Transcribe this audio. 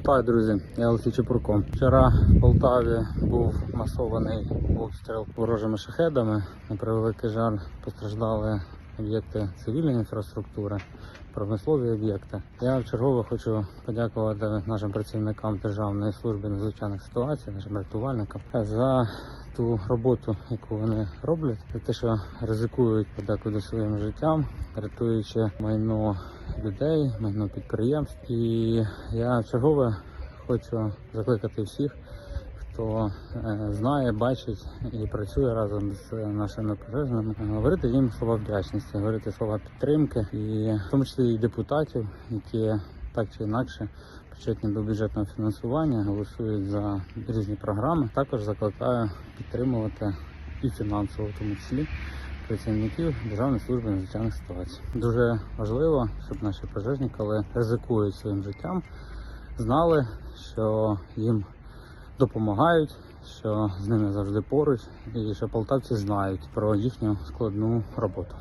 Вітаю, друзі! Я Олексій Чепурко. Вчора в Полтаві був масований обстріл ворожими шахедами. На превеликий жаль постраждали об'єкти цивільної інфраструктури, промислові об'єкти. Я вчергово хочу подякувати нашим працівникам Державної служби надзвичайних ситуацій, нашим рятувальникам за ту роботу, яку вони роблять, те, що ризикують подекуди своїм життям, рятуючи майно людей, майно підприємств. І я вчергове хочу закликати всіх, хто е, знає, бачить і працює разом з нашими пожежними, говорити їм слова вдячності, говорити слова підтримки, і в тому числі і депутатів, які так чи інакше причетні до бюджетного фінансування, голосують за різні програми. Також закликаю підтримувати і фінансово, в тому числі працівників Державної служби надзвичайних ситуацій. Дуже важливо, щоб наші пожежні, коли ризикують своїм життям, знали, що їм допомагають, що з ними завжди поруч, і що полтавці знають про їхню складну роботу.